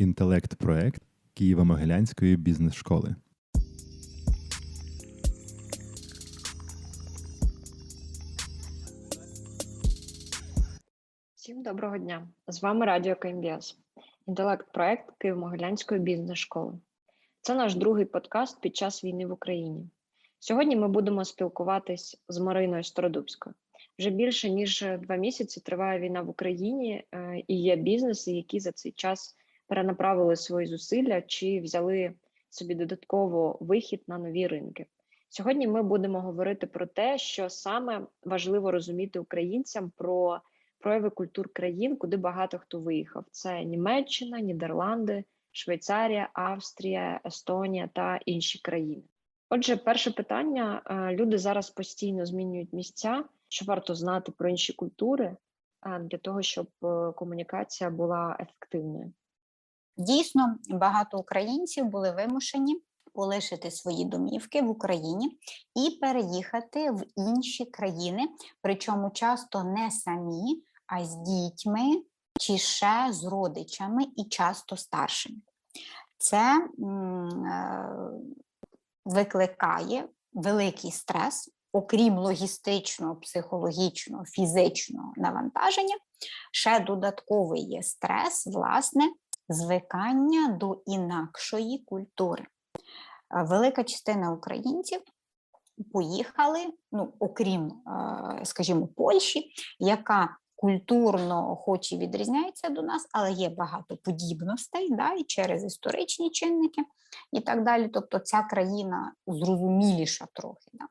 інтелект-проект Києво-Могилянської бізнес-школи. Всім доброго дня! З вами Радіо КМБС, інтелект-проект Києво-Могилянської бізнес-школи. Це наш другий подкаст під час війни в Україні. Сьогодні ми будемо спілкуватись з Мариною Стародубською. Вже більше ніж два місяці триває війна в Україні, е, і є бізнеси, які за цей час перенаправили свої зусилля чи взяли собі додатково вихід на нові ринки. Сьогодні ми будемо говорити про те, що саме важливо розуміти українцям про прояви культур країн, куди багато хто виїхав. Це Німеччина, Нідерланди, Швейцарія, Австрія, Естонія та інші країни. Отже, перше питання: е, люди зараз постійно змінюють місця. Що варто знати про інші культури е, для того, щоб е, комунікація була ефективною? Дійсно, багато українців були вимушені полишити свої домівки в Україні і переїхати в інші країни, причому часто не самі, а з дітьми чи ще з родичами і часто старшими. Це е, викликає великий стрес, окрім логістичного, психологічного, фізичного навантаження, ще додатковий є стрес, власне, звикання до інакшої культури. Велика частина українців поїхали, ну, окрім, скажімо, Польщі, яка культурно, хоч і відрізняється до нас, але є багато подібностей, да, і через історичні чинники і так далі. Тобто ця країна зрозуміліша трохи. Да.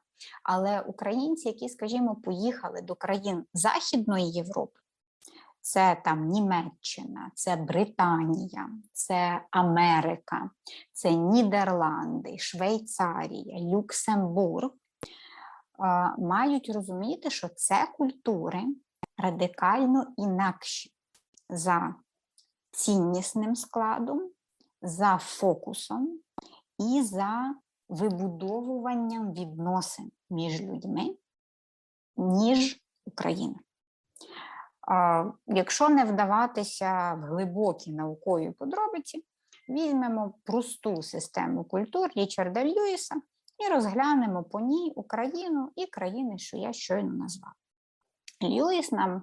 Але українці, які, скажімо, поїхали до країн Західної Європи, це там Німеччина, це Британія, це Америка, це Нідерланди, Швейцарія, Люксембург, мають розуміти, що це культури радикально інакші за ціннісним складом, за фокусом і за вибудовуванням відносин між людьми, ніж Україна. Якщо не вдаватися в глибокі наукові подробиці, візьмемо просту систему культур Річарда Льюіса і розглянемо по ній Україну і країни, що я щойно назвала. Льюіс нам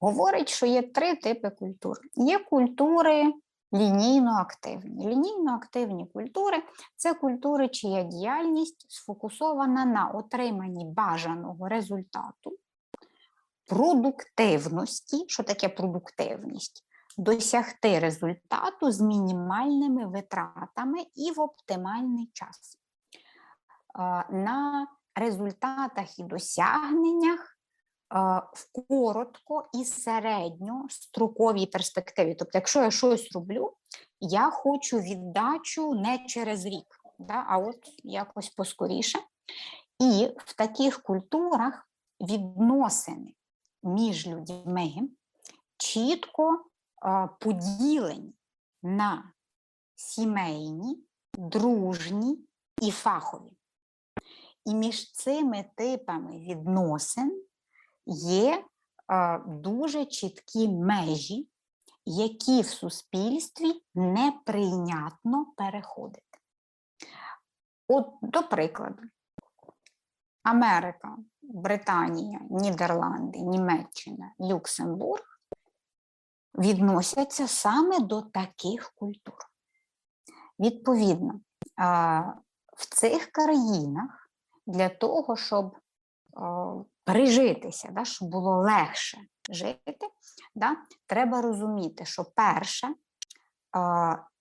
говорить, що є три типи культур. Є культури лінійно-активні. Лінійно-активні культури це культури, чия діяльність сфокусована на отриманні бажаного результату продуктивності, що таке продуктивність? Досягти результату з мінімальними витратами і в оптимальний час. На результатах і досягненнях в коротко і середньостроковій перспективі. Тобто, якщо я щось роблю, я хочу віддачу не через рік, а от якось поскоріше. І в таких культурах відносини між людьми чітко поділені на сімейні, дружні і фахові. І між цими типами відносин є дуже чіткі межі, які в суспільстві неприйнятно переходити. От, до прикладу, Америка, Британія, Нідерланди, Німеччина, Люксембург відносяться саме до таких культур. Відповідно, в цих країнах для того, щоб пережитися, да, щоб було легше жити, да, треба розуміти, що перше,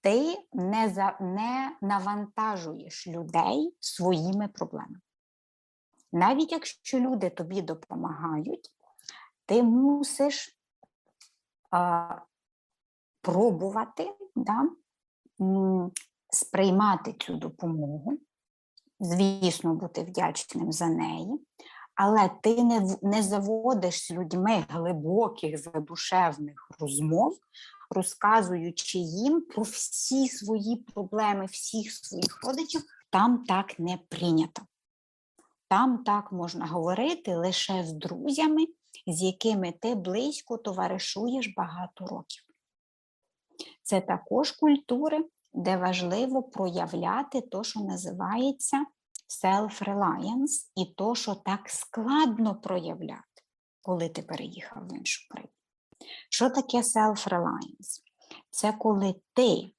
ти не, за, не навантажуєш людей своїми проблемами. Навіть якщо люди тобі допомагають, ти мусиш а, пробувати да, сприймати цю допомогу, звісно, бути вдячним за неї, але ти не, не заводиш з людьми глибоких задушевних розмов, розказуючи їм про всі свої проблеми, всіх своїх родичів, там так не прийнято. Там так можна говорити лише з друзями, з якими ти близько товаришуєш багато років. Це також культури, де важливо проявляти те, що називається self-reliance, і то, що так складно проявляти, коли ти переїхав в іншу країну. Що таке self-reliance? Це коли ти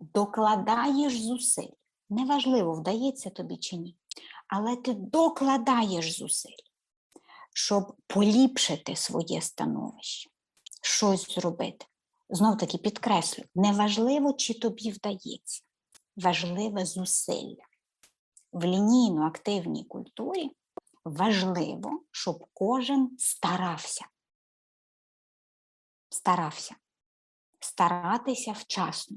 докладаєш зусиль. Неважливо, вдається тобі чи ні, але ти докладаєш зусиль, щоб поліпшити своє становище, щось зробити. Знов таки підкреслю, неважливо, чи тобі вдається, важливе зусилля. В лінійно-активній культурі важливо, щоб кожен старався. Старався. Старатися вчасно.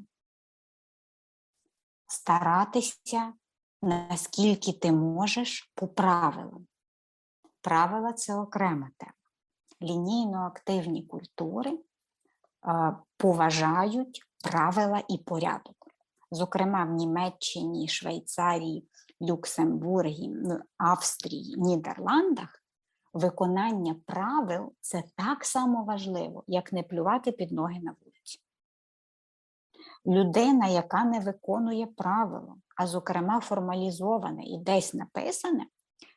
Старатися, наскільки ти можеш по правилам. Правила це окрема тема. Лінійно-активні культури поважають правила і порядок. Зокрема, в Німеччині, Швейцарії, Люксембургі, Австрії, Нідерландах виконання правил це так само важливо, як не плювати під ноги на вулиці. Людина, яка не виконує правила, а зокрема формалізоване і десь написане,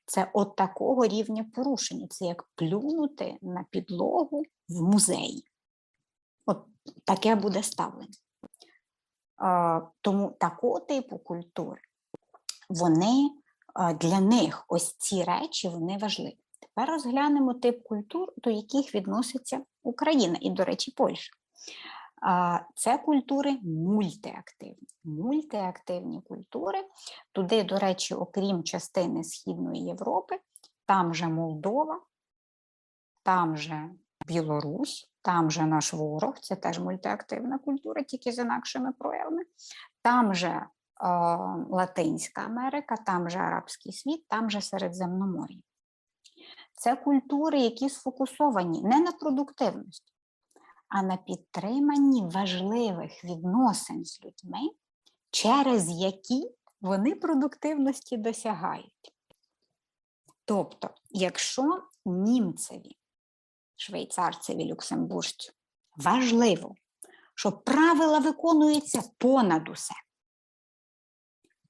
це от такого рівня порушення. Це як плюнути на підлогу в музеї. От таке буде ставлення. Тому такого типу культури, вони для них ось ці речі вони важливі. Тепер розглянемо тип культур, до яких відноситься Україна і, до речі, Польща. Це культури мультиактивні. Мультиактивні культури. Туди, до речі, окрім частини Східної Європи, там же Молдова, там же Білорусь, там же наш ворог, це теж мультиактивна культура, тільки з інакшими проявами. Там же е, Латинська Америка, там же Арабський світ, там же Середземномор'я. Це культури, які сфокусовані не на продуктивності, а на підтриманні важливих відносин з людьми, через які вони продуктивності досягають. Тобто, якщо німцеві, швейцарцеві, люксембуржцю важливо, щоб правила виконуються понад усе,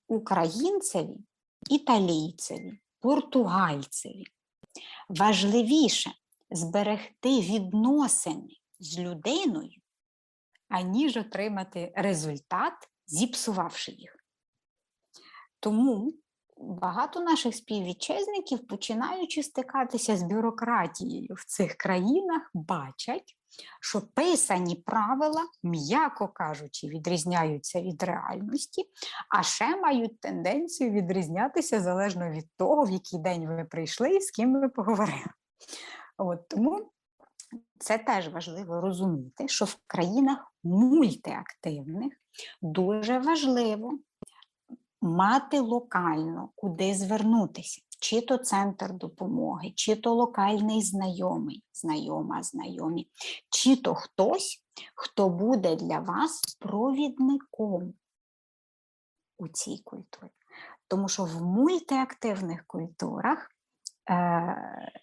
українцеві, італійцеві, португальцеві важливіше зберегти відносини з людиною, аніж отримати результат, зіпсувавши їх. Тому багато наших співвітчизників, починаючи стикатися з бюрократією в цих країнах, бачать, що писані правила, м'яко кажучи, відрізняються від реальності, а ще мають тенденцію відрізнятися залежно від того, в який день ви прийшли і з ким ви поговорили. От, тому це теж важливо розуміти, що в країнах мультиактивних дуже важливо мати локально, куди звернутися, чи то центр допомоги, чи то локальний знайомий, знайома, знайомі, чи то хтось, хто буде для вас провідником у цій культурі. Тому що в мультиактивних культурах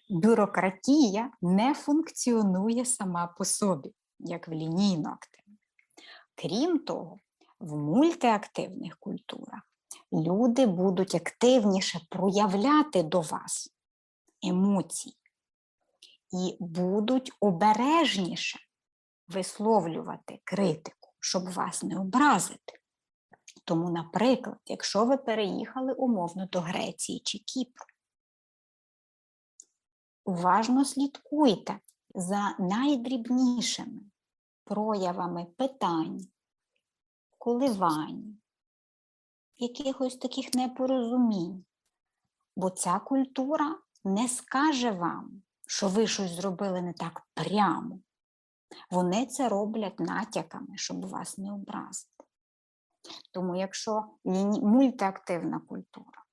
бюрократія не функціонує сама по собі, як в лінійно активних. Крім того, в мультиактивних культурах люди будуть активніше проявляти до вас емоції і будуть обережніше висловлювати критику, щоб вас не образити. Тому, наприклад, якщо ви переїхали умовно до Греції чи Кіпру, уважно слідкуйте за найдрібнішими проявами питань, коливань, якихось таких непорозумінь. Бо ця культура не скаже вам, що ви щось зробили не так прямо. Вони це роблять натяками, щоб вас не образити. Тому, якщо мультиактивна культура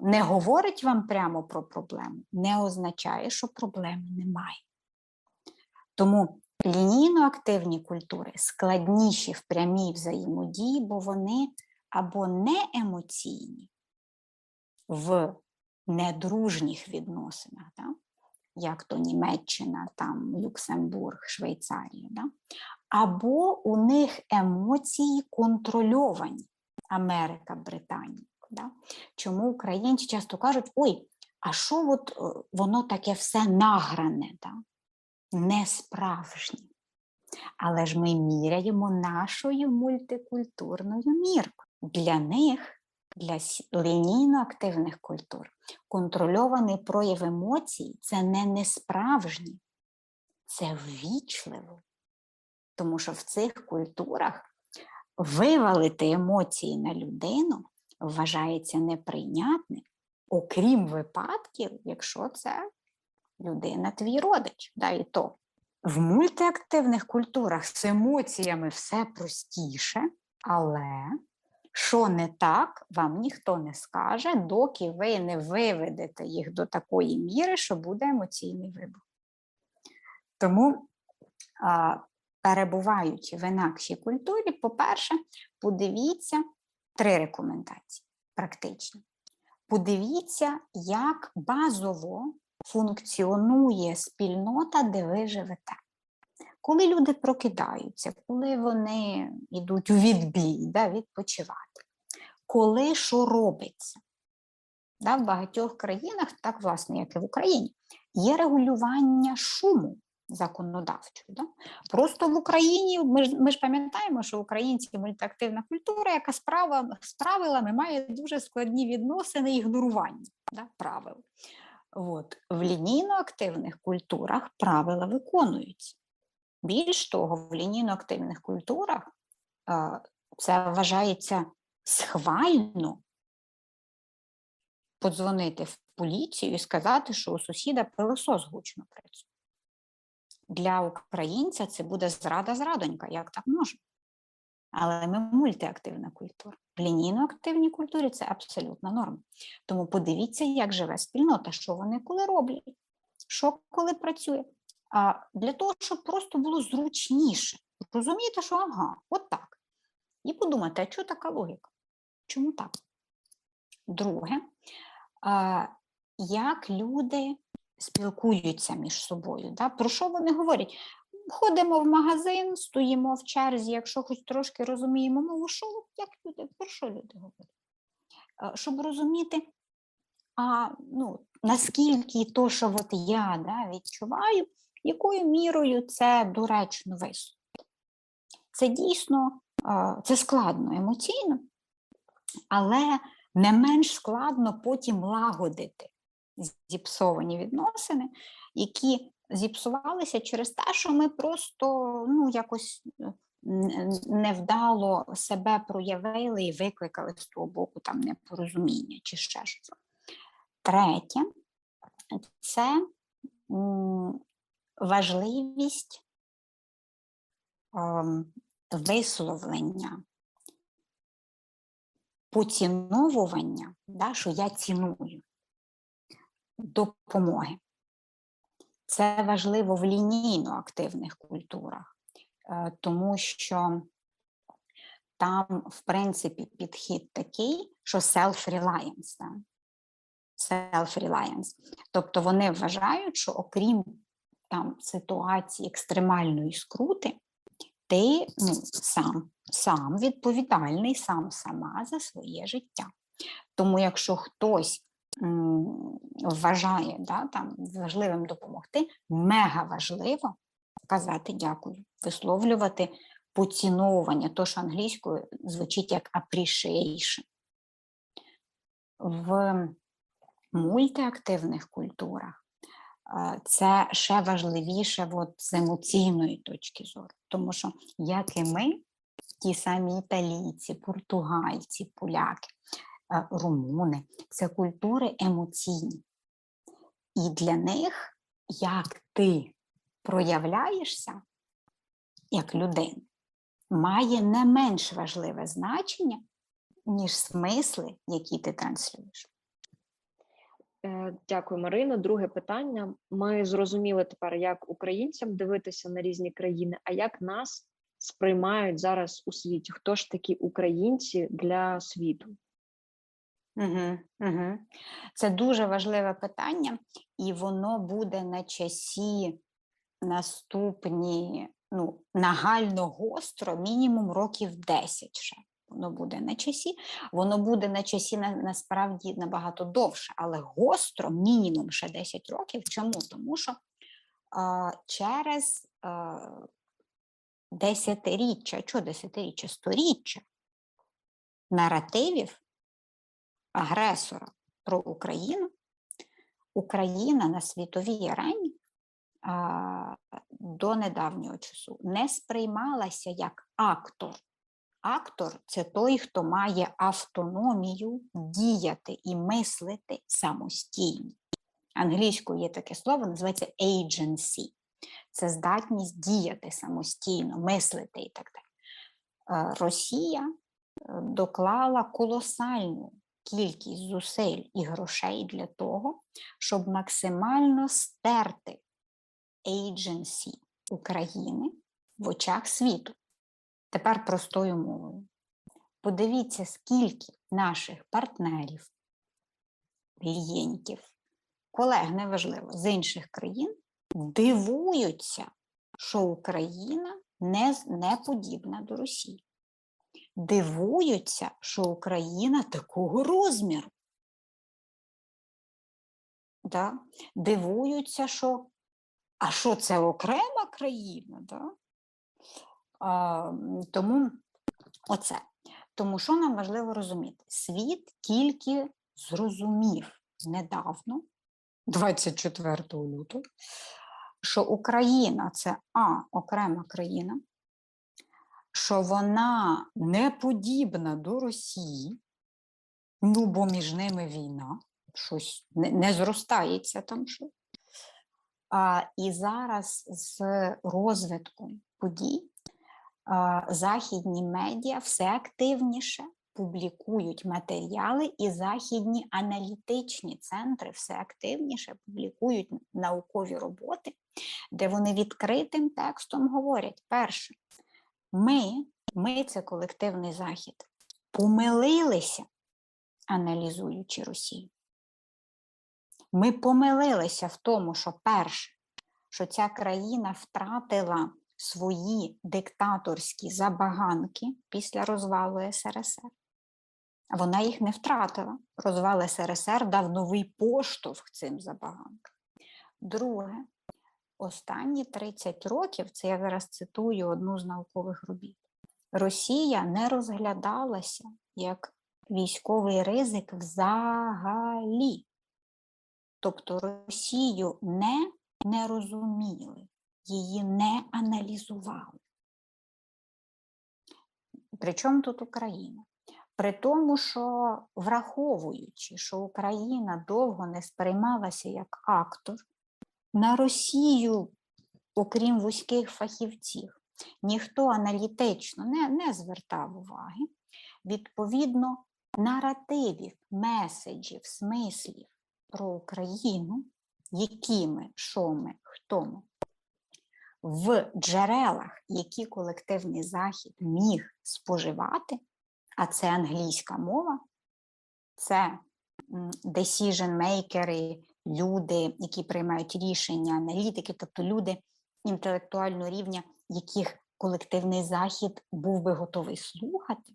не говорить вам прямо про проблему, не означає, що проблеми немає. Тому лінійно-активні культури складніші в прямій взаємодії, бо вони або не емоційні в недружніх відносинах, да? як то Німеччина, там Люксембург, Швейцарія, да? або у них емоції контрольовані. Америка, Британія. Да? Чому українці часто кажуть: ой, а що от е, воно таке все награне, да? не справжнє. Але ж ми міряємо нашою мультикультурною міркою. Для них, для лінійно-активних культур, контрольований прояв емоцій це не несправжнє, це ввічливо. Тому що в цих культурах вивалити емоції на людину вважається неприйнятним, окрім випадків, якщо це людина твій родич. Да, і то. В мультиактивних культурах з емоціями все простіше, але що не так, вам ніхто не скаже, доки ви не виведете їх до такої міри, що буде емоційний вибух. Тому, перебуваючи в інакшій культурі, по-перше, подивіться три рекомендації практичні. Подивіться, як базово функціонує спільнота, де ви живете. Коли люди прокидаються, коли вони йдуть у відбій, да, відпочивати, коли що робиться. Да, в багатьох країнах, так власне, як і в Україні, є регулювання шуму законодавчого. Да? Просто в Україні ми ж, ми ж пам'ятаємо, що українці мультиактивна культура, яка з, права, з правилами має дуже складні відносини ігнорування да, правил. От. В лінійно-активних культурах правила виконуються. Більш того, в лінійно-активних культурах е, це вважається схвально подзвонити в поліцію і сказати, що у сусіда пилосос гучно працює. Для українця це буде зрада зрадонька, як так можна? Але ми мультиактивна культура. В лінійно-активній культурі це абсолютна норма. Тому подивіться, як живе спільнота, що вони коли роблять, що коли працює. А для того, щоб просто було зручніше. Розумієте, що ага, от так. І подумати, а чого така логіка? Чому так? Друге, як люди спілкуються між собою. Да? Про що вони говорять? Ходимо в магазин, стоїмо в черзі, якщо хоч трошки розуміємо мову, що як люди, про що люди говорять? Е, Щоб розуміти, а, ну, наскільки то, що от я да, відчуваю, якою мірою це доречно висунути. Це дійсно е, це складно емоційно, але не менш складно потім лагодити зіпсовані відносини, які зіпсувалися через те, що ми просто ну, якось е, невдало себе проявили і викликали з того боку там непорозуміння чи ще щось. Третє це важливість ем, висловлення, поціновування, да, що я ціную допомоги. Це важливо в лінійно активних культурах, е, тому що там, в принципі, підхід такий, що self-reliance. Self-reliance. Тобто вони вважають, що окрім там ситуації екстремальної скрути, ти ну, сам, сам відповідальний, сам сама за своє життя. Тому якщо хтось вважає да, там, важливим допомогти, мега важливо казати дякую, висловлювати поціновування, то що англійською звучить як appreciation. В мультиактивних культурах е, це ще важливіше от, з емоційної точки зору, тому що як і ми, ті самі італійці, португальці, поляки, румуни, це культури емоційні. І для них, як ти проявляєшся як людина, має не менш важливе значення, ніж смисли, які ти транслюєш. Е, Дякую, Марино. Друге питання. Ми зрозуміли тепер, як українцям дивитися на різні країни, а як нас сприймають зараз у світі? Хто ж такі українці для світу? Угу, угу. Це дуже важливе питання, і воно буде на часі наступні ну, нагально гостро мінімум років 10 ще. Воно буде на часі, воно буде на часі на, насправді набагато довше, але гостро мінімум ще 10 років. Чому? Тому що а, через а, десятиріччя, що десятиріччя, сторіччя наративів агресора про Україну, Україна на світовій арені до недавнього часу не сприймалася як актор. Актор це той, хто має автономію діяти і мислити самостійно. Англійською є таке слово, називається agency. Це здатність діяти самостійно, мислити і так далі. Е, Росія е, доклала колосальну кількість зусиль і грошей для того, щоб максимально стерти agency України в очах світу. Тепер простою мовою. Подивіться, скільки наших партнерів, клієнтів, колег, неважливо, з інших країн дивуються, що Україна не, не подібна до Росії. Дивуються, що Україна такого розміру. Да? Дивуються, що а що це окрема країна? Да? А, тому оце. Тому що нам важливо розуміти? Світ тільки зрозумів недавно, 24 лютого, що Україна це А, окрема країна, що вона не подібна до Росії, ну бо між ними війна, щось не, не зростається там щось. А, і зараз з розвитком подій а, західні медіа все активніше публікують матеріали, і західні аналітичні центри все активніше публікують наукові роботи, де вони відкритим текстом говорять: перше, ми, ми це колективний захід, помилилися, аналізуючи Росію. Ми помилилися в тому, що перше, що ця країна втратила свої диктаторські забаганки після розвалу СРСР. Вона їх не втратила. Розвал СРСР дав новий поштовх цим забаганкам. Друге, останні 30 років, це я зараз цитую одну з наукових робіт, Росія не розглядалася як військовий ризик взагалі. Тобто Росію не, не розуміли, її не аналізували. Причому тут Україна? При тому, що враховуючи, що Україна довго не сприймалася як актор, на Росію, окрім вузьких фахівців, ніхто аналітично не, не звертав уваги. Відповідно, наративів, меседжів, смислів про Україну, які ми, що ми, хто ми, в джерелах, які колективний захід міг споживати, а це англійська мова, це decision-мейкери, люди, які приймають рішення, аналітики, тобто люди інтелектуального рівня, яких колективний захід був би готовий слухати.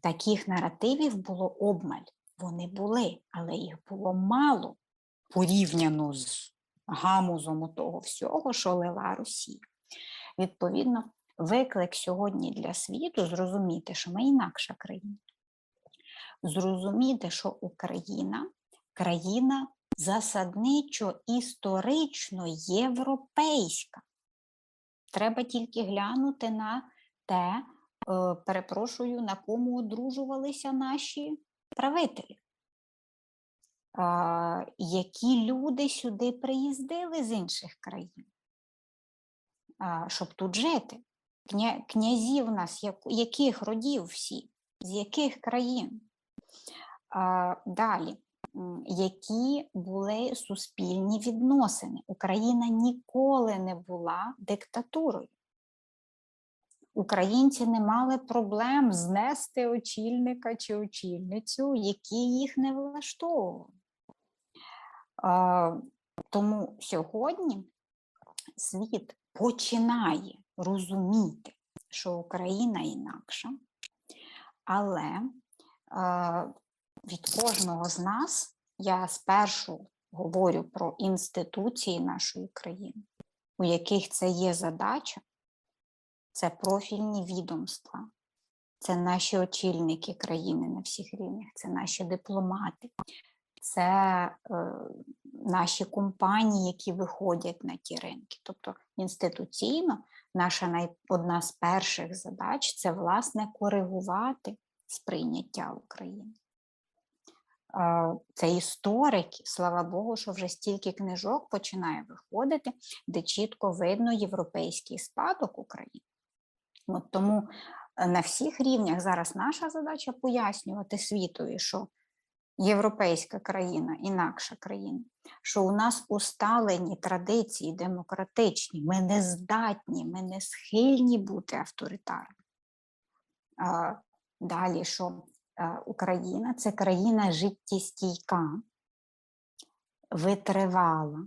Таких наративів було обмаль. Вони були, але їх було мало порівняно з гамузом того всього, що лила Росія. Відповідно, виклик сьогодні для світу зрозуміти, що ми інакша країна. Зрозуміти, що Україна країна засадничо історично європейська. Треба тільки глянути на те, е, перепрошую, на кому одружувалися наші правителі. Які люди сюди приїздили з інших країн, щоб тут жити. Кня, князів нас як, яких родів всі, з яких країн? Далі, які були суспільні відносини? Україна ніколи не була диктатурою. Українці не мали проблем знести очільника чи очільницю, які їх не влаштовували. Тому сьогодні світ починає розуміти, що Україна інакша, але від кожного з нас я спершу говорю про інституції нашої країни, у яких це є задача, це профільні відомства, це наші очільники країни на всіх рівнях, це наші дипломати, це е, наші компанії, які виходять на ті ринки. Тобто інституційно наша най... одна з перших задач це власне коригувати сприйняття України. Це історики, слава Богу, що вже стільки книжок починає виходити, де чітко видно європейський спадок України. От тому е, на всіх рівнях зараз наша задача пояснювати світові, що європейська країна інакша країна, що у нас усталені традиції демократичні, ми не здатні, ми не схильні бути авторитарними. Далі, що Україна це країна життєстійка, витривала.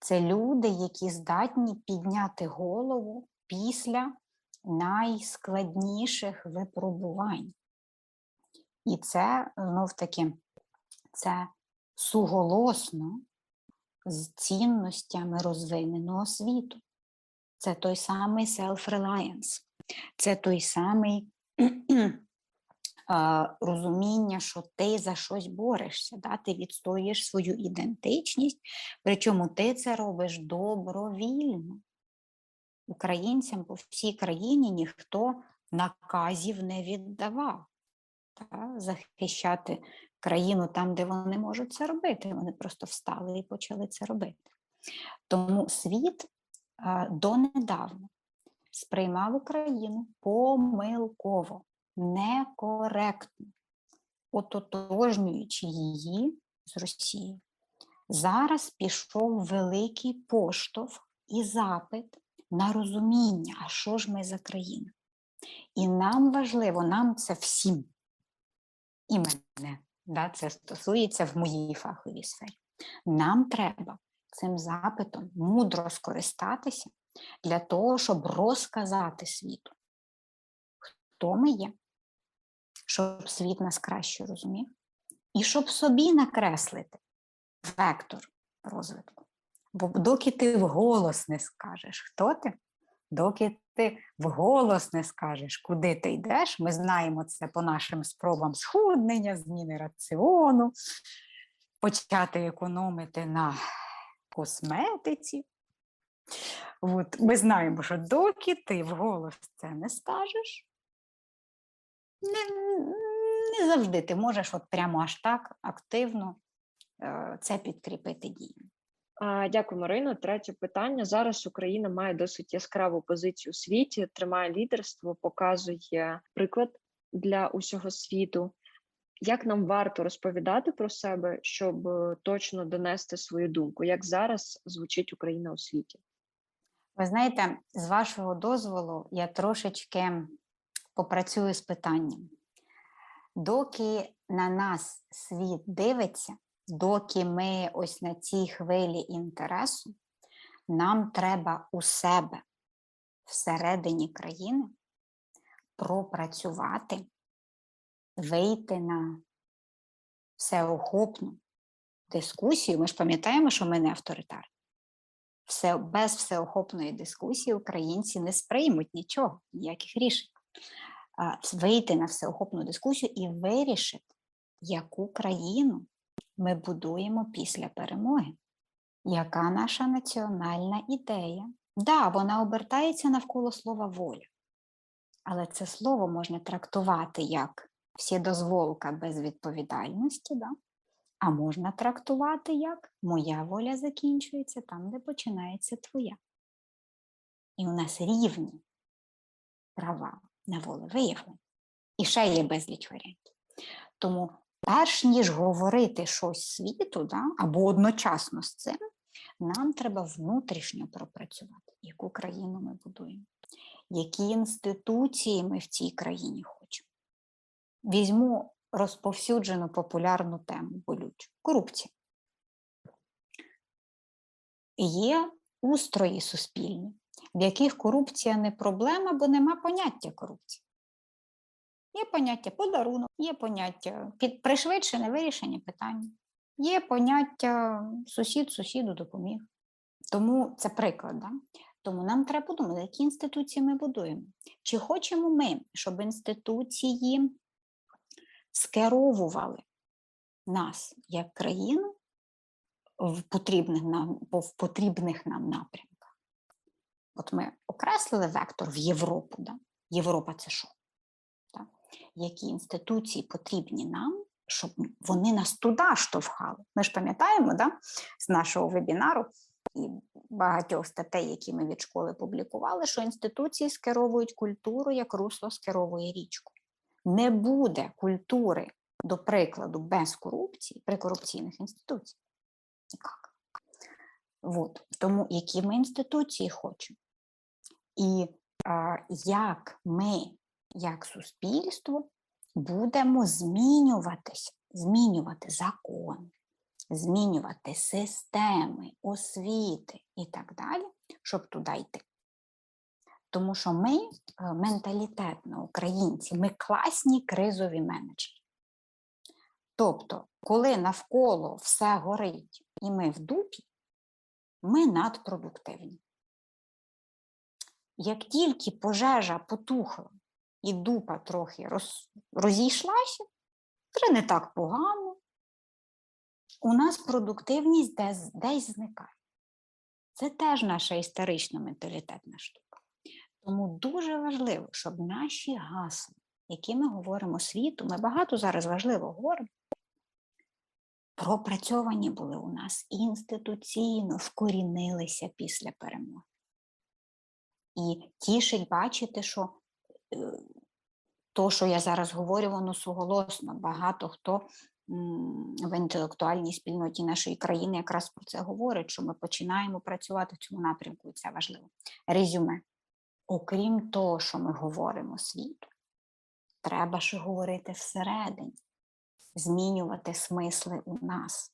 Це люди, які здатні підняти голову після найскладніших випробувань. І це знов таки це суголосно з цінностями розвиненого світу. Це той самий self-reliance, це той самий розуміння, що ти за щось борешся, да? ти відстоюєш свою ідентичність, причому ти це робиш добровільно. Українцям по всій країні ніхто наказів не віддавав та, захищати країну там, де вони можуть це робити. Вони просто встали і почали це робити. Тому світ донедавна сприймав Україну помилково, некоректно, ототожнюючи її з Росією. Зараз пішов великий поштовх і запит на розуміння, а що ж ми за країна. І нам важливо, нам це всім, і мене, да, це стосується в моїй фаховій сфері. Нам треба цим запитом мудро скористатися для того, щоб розказати світу, хто ми є, щоб світ нас краще розумів, і щоб собі накреслити вектор розвитку. Бо доки ти вголос не скажеш, хто ти, доки ти вголос не скажеш, куди ти йдеш, ми знаємо це по нашим спробам схуднення, зміни раціону, почати економити на косметиці. От, ми знаємо, що доки ти вголос це не скажеш, не, не завжди ти можеш от прямо аж так активно е, це підкріпити дією. Дякую, Марино. Третє питання. Зараз Україна має досить яскраву позицію у світі, тримає лідерство, показує приклад для усього світу. Як нам варто розповідати про себе, щоб е, точно донести свою думку? Як зараз звучить Україна у світі? Ви знаєте, з вашого дозволу я трошечки попрацюю з питанням. Доки на нас світ дивиться, доки ми ось на цій хвилі інтересу, нам треба у себе всередині країни пропрацювати, вийти на всеохопну дискусію. Ми ж пам'ятаємо, що ми не авторитарні. Все, без всеохопної дискусії українці не сприймуть нічого, ніяких рішень. Вийти на всеохопну дискусію і вирішити, яку країну ми будуємо після перемоги. Яка наша національна ідея? Да, вона обертається навколо слова воля, але це слово можна трактувати як вседозволка без відповідальності, да? а можна трактувати як моя воля закінчується там, де починається твоя. І у нас рівні права на волевиявлення. І ще є безліч варіантів. Тому перш ніж говорити щось світу, да, або одночасно з цим, нам треба внутрішньо пропрацювати, яку країну ми будуємо, які інституції ми в цій країні хочемо. Візьму розповсюджену популярну тему болючу корупція. Є устрої суспільні, в яких корупція не проблема, бо нема поняття корупції. Є поняття подарунок, є поняття під пришвидшене вирішення питання, є поняття сусід сусіду допоміг. Тому це приклад. Да? Тому нам треба подумати, які інституції ми будуємо. Чи хочемо ми, щоб інституції скеровували нас як країну в потрібних нам, в потрібних нам напрямках? От ми окреслили вектор в Європу. Да? Європа це що? Да? Які інституції потрібні нам, щоб вони нас туди штовхали? Ми ж пам'ятаємо да? з нашого вебінару і багатьох статей, які ми від школи публікували, що інституції скеровують культуру, як русло скеровує річку. Не буде культури, до прикладу, без корупції при корупційних інституцій. Ніяк. От. Тому які ми інституції хочемо. І як ми, як суспільство, будемо змінюватися, змінювати закон, змінювати системи, освіти і так далі, щоб туди йти. Тому що ми е, менталітетно українці, ми класні кризові менеджери. Тобто, коли навколо все горить і ми в дупі, ми надпродуктивні. Як тільки пожежа потухла і дупа трохи роз, розійшлася, вже не так погано, у нас продуктивність десь, десь зникає. Це теж наша історична менталітетна штука. Тому дуже важливо, щоб наші гасла, які ми говоримо світу, ми багато зараз важливо говоримо, пропрацьовані були у нас інституційно, вкорінилися після перемоги. І тішить бачити, що е, то, що я зараз говорю, воно суголосно. Багато хто в інтелектуальній спільноті нашої країни якраз про це говорить, що ми починаємо працювати в цьому напрямку, і це важливо. Резюме. Окрім того, що ми говоримо світу, треба ще говорити всередині, змінювати смисли у нас,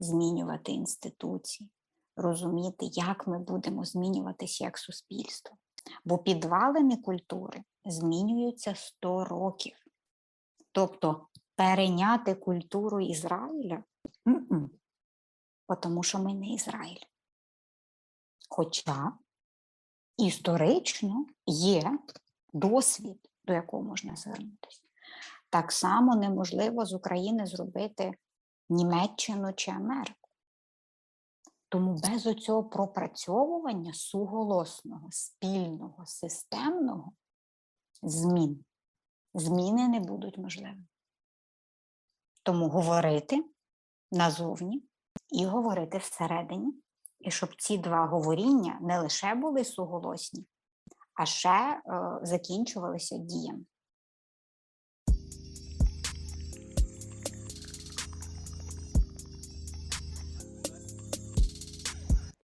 змінювати інституції, розуміти, як ми будемо змінюватися як суспільство. Бо підвалини культури змінюються 100 років. Тобто перейняти культуру Ізраїля, тому що ми не Ізраїль. Хоча історично є досвід, до якого можна звернутися. Так само неможливо з України зробити Німеччину чи Америку. Тому без оцього пропрацьовування суголосного, спільного, системного змін, зміни не будуть можливими. Тому говорити назовні і говорити всередині, і щоб ці два говоріння не лише були суголосні, а ще е, закінчувалися діями.